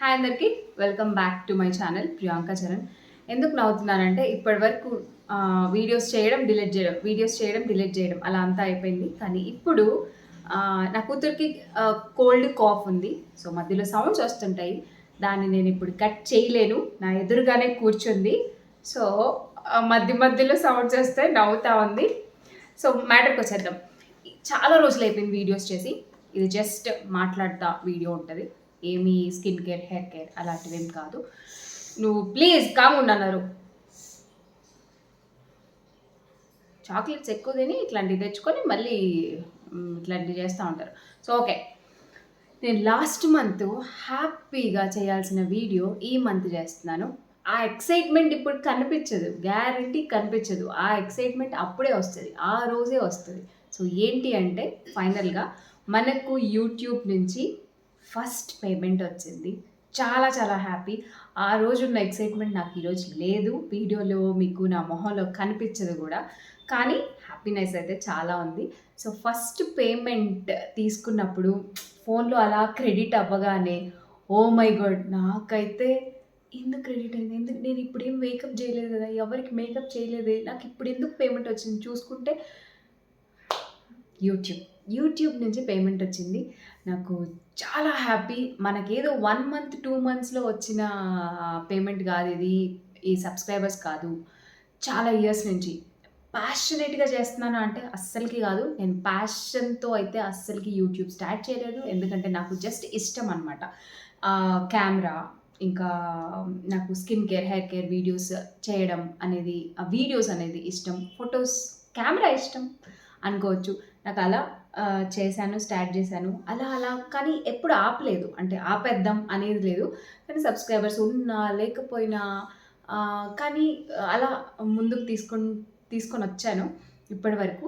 Hi అందరికీ welcome back to my channel Priyanka Charan ఎందుకు నవ్వుతున్నానంటే ఇప్పటి వరకు వీడియోస్ చేయడం డిలీట్ చేయడం వీడియోస్ చేయడం డిలీట్ చేయడం అలా అంతా అయిపోయింది. కానీ ఇప్పుడు నా కూతురికి కోల్డ్ కాఫ్ ఉంది. సో మధ్యలో సౌండ్స్ వస్తుంటాయి. దాన్ని నేను ఇప్పుడు కట్ చేయలేను. నా ఎదురుగానే కూర్చుంది. సో మధ్య మధ్యలో సౌండ్స్ వస్తే నవ్వుతా ఉంది. సో మ్యాటర్కి వచ్చేద్దాం. చాలా రోజులు అయిపోయింది వీడియోస్ చేసి. ఇది జస్ట్ మాట్లాడతా వీడియో ఉంటుంది. ఏమీ స్కిన్ కేర్ హెయిర్ కేర్ అలాంటివి ఏం కాదు. నువ్వు ప్లీజ్ కాముండన్నారు చాక్లెట్స్ ఎక్కువ తిని ఇట్లాంటివి తెచ్చుకొని మళ్ళీ ఇట్లాంటివి చేస్తూ ఉంటారు. సో ఓకే నేను లాస్ట్ మంత్ హ్యాపీగా చేయాల్సిన వీడియో ఈ మంత్ చేస్తున్నాను. ఆ ఎక్సైట్మెంట్ ఇప్పుడు కనిపించదు. గ్యారంటీ కనిపించదు. ఆ ఎక్సైట్మెంట్ అప్పుడే వస్తుంది. ఆ రోజే వస్తుంది. సో ఏంటి అంటే ఫైనల్గా మనకు యూట్యూబ్ నుంచి ఫస్ట్ పేమెంట్ వచ్చింది. చాలా చాలా హ్యాపీ. ఆ రోజున్న ఎక్సైట్మెంట్ నాకు ఈరోజు లేదు. వీడియోలో మీకు నా మొహంలో కనిపించదు కూడా. కానీ హ్యాపీనెస్ అయితే చాలా ఉంది. సో ఫస్ట్ పేమెంట్ తీసుకున్నప్పుడు ఫోన్లో అలా క్రెడిట్ అవ్వగానే ఓ మై గాడ్ నాకైతే ఎందుకు క్రెడిట్ అయింది? ఎందుకు? నేను ఇప్పుడు ఏం మేకప్ చేయలేదు కదా? ఎవరికి మేకప్ చేయలేదు? నాకు ఇప్పుడు ఎందుకు పేమెంట్ వచ్చింది? చూసుకుంటే యూట్యూబ్. యూట్యూబ్ నుంచి పేమెంట్ వచ్చింది. నాకు చాలా హ్యాపీ. మనకేదో వన్ మంత్ టూ మంత్స్లో వచ్చిన పేమెంట్ కాదు ఇది. ఈ సబ్స్క్రైబర్స్ కాదు. చాలా ఇయర్స్ నుంచి. ప్యాషనేట్గా చేస్తున్నాను అంటే అస్సలకి కాదు. నేను ప్యాషన్తో అయితే అస్సలకి యూట్యూబ్ స్టార్ట్ చేయలేదు. ఎందుకంటే నాకు జస్ట్ ఇష్టం అనమాట కెమెరా ఇంకా నాకు skin care hair care videos చేయడం అనేది ఆ వీడియోస్ అనేది ఇష్టం. ఫొటోస్ కెమెరా ఇష్టం అనుకోవచ్చు. నాకు అలా చేశాను స్టార్ట్ చేశాను. అలా అలా కానీ ఎప్పుడు ఆపలేదు. అంటే ఆపేద్దాం అనేది లేదు. కానీ సబ్స్క్రైబర్స్ ఉన్నా లేకపోయినా కానీ అలా ముందుకు తీసుకొని తీసుకొని వచ్చాను ఇప్పటి వరకు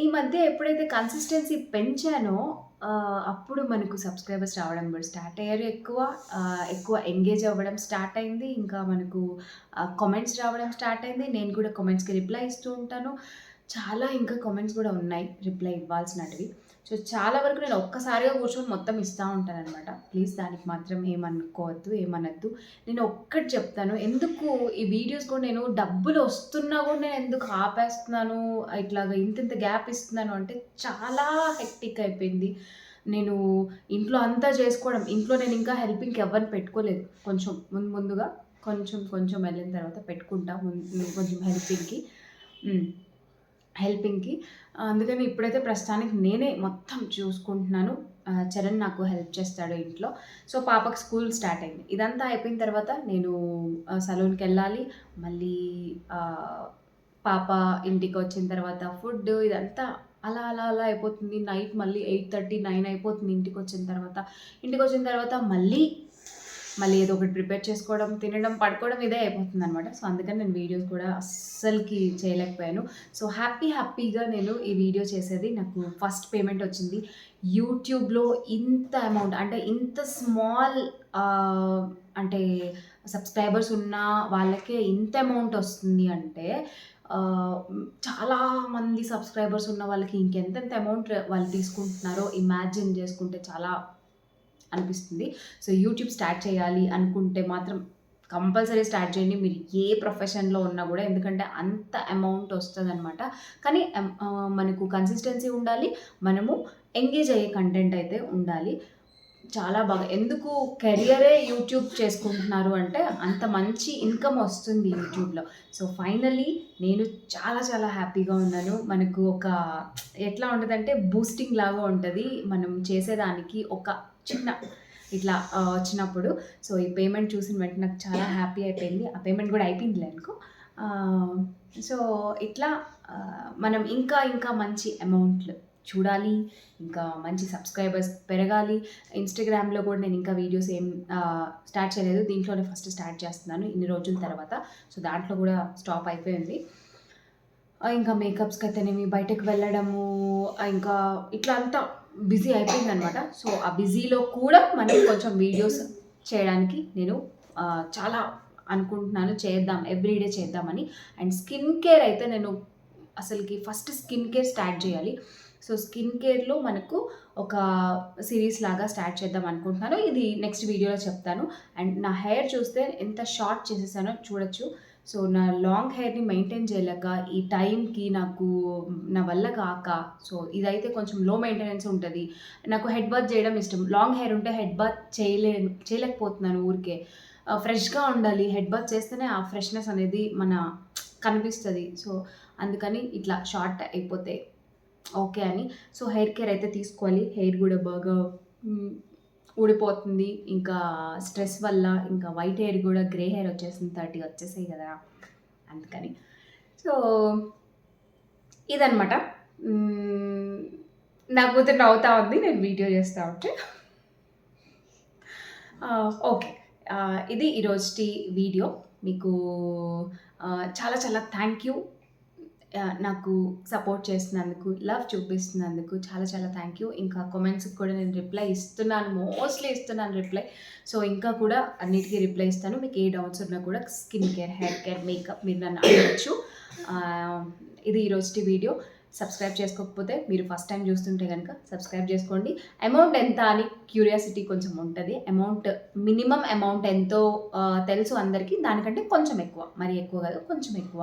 ఈ మధ్య ఎప్పుడైతే కన్సిస్టెన్సీ పెంచానో అప్పుడు మనకు సబ్స్క్రైబర్స్ రావడం కూడా స్టార్ట్ అయ్యారు ఎక్కువ. ఎక్కువ ఎంగేజ్ అవ్వడం స్టార్ట్ అయింది. ఇంకా మనకు కామెంట్స్ రావడం స్టార్ట్ అయింది. నేను కూడా కామెంట్స్కి రిప్లై ఇస్తూ ఉంటాను. చాలా ఇంకా కామెంట్స్ కూడా ఉన్నాయి రిప్లై ఇవ్వాల్సినటివి. సో చాలా వరకు నేను ఒక్కసారిగా కూర్చొని మొత్తం ఇస్తూ ఉంటాను అనమాట ప్లీజ్ దానికి మాత్రం ఏమనుకోవద్దు ఏమనద్దు. నేను ఒక్కటి చెప్తాను ఎందుకు ఈ వీడియోస్ కూడా నేను డబ్బులు వస్తున్నా కూడా నేను ఎందుకు ఆపేస్తున్నాను ఇట్లాగా ఇంత ఇంత గ్యాప్ ఇస్తున్నాను అంటే చాలా హెక్టిక్ అయిపోయింది. నేను ఇంట్లో అంతా చేసుకోవడం ఇంట్లో నేను ఇంకా హెల్పింగ్కి ఎవరిని పెట్టుకోలేదు. కొంచెం ముందు ముందుగా కొంచెం కొంచెం వెళ్ళిన తర్వాత పెట్టుకుంటా కొంచెం హెల్పింగ్కి హెల్పింగ్కి. అందుకని ఇప్పుడైతే ప్రస్తుతానికి నేనే మొత్తం చూసుకుంటున్నాను. చరణ్ నాకు హెల్ప్ చేస్తాడు ఇంట్లో. సో పాపకు స్కూల్ స్టార్ట్ అయింది. ఇదంతా అయిపోయిన తర్వాత నేను సలూన్కి వెళ్ళాలి. మళ్ళీ పాప ఇంటికి వచ్చిన తర్వాత ఫుడ్ ఇదంతా అలా అలా అలా అయిపోతుంది. నైట్ మళ్ళీ ఎయిట్ థర్టీ నైన్ అయిపోతుంది ఇంటికి వచ్చిన తర్వాత. ఇంటికి వచ్చిన తర్వాత మళ్ళీ మళ్ళీ ఏదో ఒకటి ప్రిపేర్ చేసుకోవడం తినడం పడుకోవడం ఇదే అయిపోతుంది అనమాట సో అందుకని నేను వీడియోస్ కూడా అస్సలకి చేయలేకపోయాను. సో హ్యాపీ హ్యాపీగా నేను ఈ వీడియో చేసేది. నాకు ఫస్ట్ పేమెంట్ వచ్చింది. యూట్యూబ్లో ఇంత అమౌంట్ అంటే ఇంత స్మాల్ అంటే సబ్స్క్రైబర్స్ ఉన్న వాళ్ళకే ఇంత అమౌంట్ వస్తుంది అంటే చాలామంది చాలా మంది సబ్స్క్రైబర్స్ ఉన్న వాళ్ళకి ఇంకెంతెంత అమౌంట్ వాళ్ళు తీసుకుంటున్నారో ఇమాజిన్ చేసుకుంటే చాలా అనిపిస్తుంది. సో యూట్యూబ్ స్టార్ట్ చేయాలి అనుకుంటే మాత్రం కంపల్సరీ స్టార్ట్ చేయండి. మీరు ఏ ప్రొఫెషన్లో ఉన్నా కూడా ఎందుకంటే అంత అమౌంట్ వస్తుంది అనమాట కానీ మనకు కన్సిస్టెన్సీ ఉండాలి. మనము ఎంగేజ్ అయ్యే కంటెంట్ అయితే ఉండాలి. చాలా బాగా. ఎందుకు కెరియరే యూట్యూబ్ చేసుకుంటున్నారు అంటే అంత మంచి ఇన్కమ్ వస్తుంది యూట్యూబ్లో. సో ఫైనలీ నేను చాలా చాలా హ్యాపీగా ఉన్నాను. మనకు ఒక ఎట్లా ఉంటుందంటే బూస్టింగ్ లాగా ఉంటుంది. మనం చేసేదానికి ఒక చిన్న ఇట్లా వచ్చినప్పుడు. సో ఈ పేమెంట్ చూసిన వెంటనే నాకు చాలా హ్యాపీ అయిపోయింది. ఆ పేమెంట్ కూడా అయిపోయింది అనుకో. సో ఇట్లా మనం ఇంకా ఇంకా మంచి అమౌంట్లు చూడాలి ఇంకా మంచి సబ్స్క్రైబర్స్ పెరగాలి. ఇన్స్టాగ్రామ్లో కూడా నేను ఇంకా వీడియోస్ ఏం స్టార్ట్ చేయలేదు. దీంట్లోనే ఫస్ట్ స్టార్ట్ చేస్తున్నాను ఇన్ని రోజుల తర్వాత. సో దాంట్లో కూడా స్టాప్ అయిపోయింది. ఇంకా మేకప్స్కి అయితేనేమి బయటకు వెళ్ళడము ఇంకా ఇట్లా అంతా బిజీ అయిపోయింది అనమాట సో ఆ బిజీలో కూడా మనం కొంచెం వీడియోస్ చేయడానికి నేను చాలా అనుకుంటున్నాను. చేద్దాం ఎవ్రీడే చేద్దామని. అండ్ స్కిన్ కేర్ అయితే నేను అసలుకి ఫస్ట్ స్కిన్ కేర్ స్టార్ట్ చేయాలి. సో స్కిన్ కేర్లో మనకు ఒక సిరీస్ లాగా స్టార్ట్ చేద్దాం అనుకుంటున్నాను. ఇది నెక్స్ట్ వీడియోలో చెప్తాను. అండ్ నా హెయిర్ చూస్తే ఎంత షార్ట్ చేసేసానో చూడొచ్చు. సో నా లాంగ్ హెయిర్ని మెయింటైన్ చేయలేక ఈ టైంకి నాకు నా వల్ల కాక సో ఇదైతే కొంచెం లో మెయింటెనెన్స్ ఉంటుంది. నాకు హెడ్ బాత్ చేయడం ఇష్టం. లాంగ్ హెయిర్ ఉంటే హెడ్ బాత్ చేయలే చేయలేకపోతున్నాను ఊరికే. ఫ్రెష్గా ఉండాలి. హెడ్ బాత్ చేస్తేనే ఆ ఫ్రెష్నెస్ అనేది మన కనిపిస్తుంది. సో అందుకని ఇట్లా షార్ట్ అయిపోతే ఓకే అని. సో హెయిర్ కేర్ అయితే తీసుకోవాలి. హెయిర్ కూడా బాగా ఊడిపోతుంది. ఇంకా స్ట్రెస్ వల్ల ఇంకా వైట్ హెయిర్ కూడా గ్రే హెయిర్ వచ్చేసింది. థర్టీ వచ్చేసాయి కదా అందుకని. సో ఇదనమాట మ్, నా కూతురు నవ్వుతా ఉంది. నేను వీడియో చేస్తా ఉంటే. ఓకే. ఇది ఈరోజుటి వీడియో. మీకు చాలా చాలా థ్యాంక్ యూ. నాకు సపోర్ట్ చేస్తున్నందుకు లవ్ చూపిస్తున్నందుకు చాలా చాలా థ్యాంక్ యూ ఇంకా కామెంట్స్కి కూడా నేను రిప్లై ఇస్తున్నాను మోస్ట్లీ ఇస్తున్నాను రిప్లై సో ఇంకా కూడా అన్నిటికీ రిప్లై ఇస్తాను. మీకు ఏ డౌట్స్ ఉన్నా కూడా skin care hair care makeup మీరు నన్ను అడగచ్చు. ఇది ఈరోజు వీడియో సబ్స్క్రైబ్ చేసుకోకపోతే మీరు ఫస్ట్ టైం చూస్తుంటే కనుక సబ్స్క్రైబ్ చేసుకోండి. అమౌంట్ ఎంత అని క్యూరియాసిటీ కొంచెం ఉంటుంది. అమౌంట్ మినిమం అమౌంట్ ఎంతో తెలుసు అందరికీ. దానికంటే కొంచెం ఎక్కువ. మరి ఎక్కువ కాదు కొంచెం ఎక్కువ.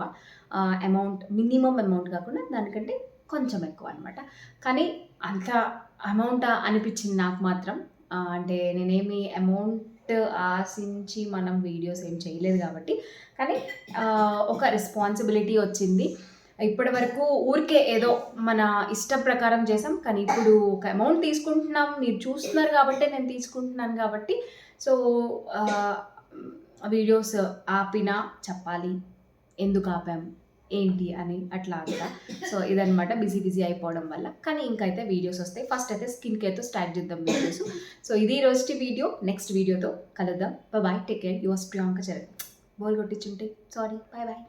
అమౌంట్ మినిమం అమౌంట్ కాకుండా దానికంటే కొంచెం ఎక్కువ అనమాట కానీ అంత అమౌంట్ అనిపించింది నాకు మాత్రం. అంటే నేనేమి అమౌంట్ ఆశించి మనం వీడియోస్ ఏం చేయలేదు కాబట్టి. కానీ ఒక రెస్పాన్సిబిలిటీ వచ్చింది. ఇప్పటి వరకు ఊరికే ఏదో మన ఇష్ట ప్రకారం చేసాం కానీ ఇప్పుడు ఒక అమౌంట్ తీసుకుంటున్నాం. మీరు చూస్తున్నారు కాబట్టి నేను తీసుకుంటున్నాను కాబట్టి. సో వీడియోస్ ఆపినా చెప్పాలి. ఎందుకు ఆపాం? ఏంటి అని అట్లా అట్లా సో ఇదనమాట బిజీ బిజీ అయిపోవడం వల్ల. కానీ ఇంకైతే వీడియోస్ వస్తాయి. ఫస్ట్ అయితే స్కిన్ కేర్తో స్టార్ట్ చేద్దాం వీడియోస్ సో ఇది రోజుటి వీడియో నెక్స్ట్ వీడియోతో కలుద్దాం. Bye take care yours Priyanka Charan బోల్ కొట్టించుంటే. Sorry bye bye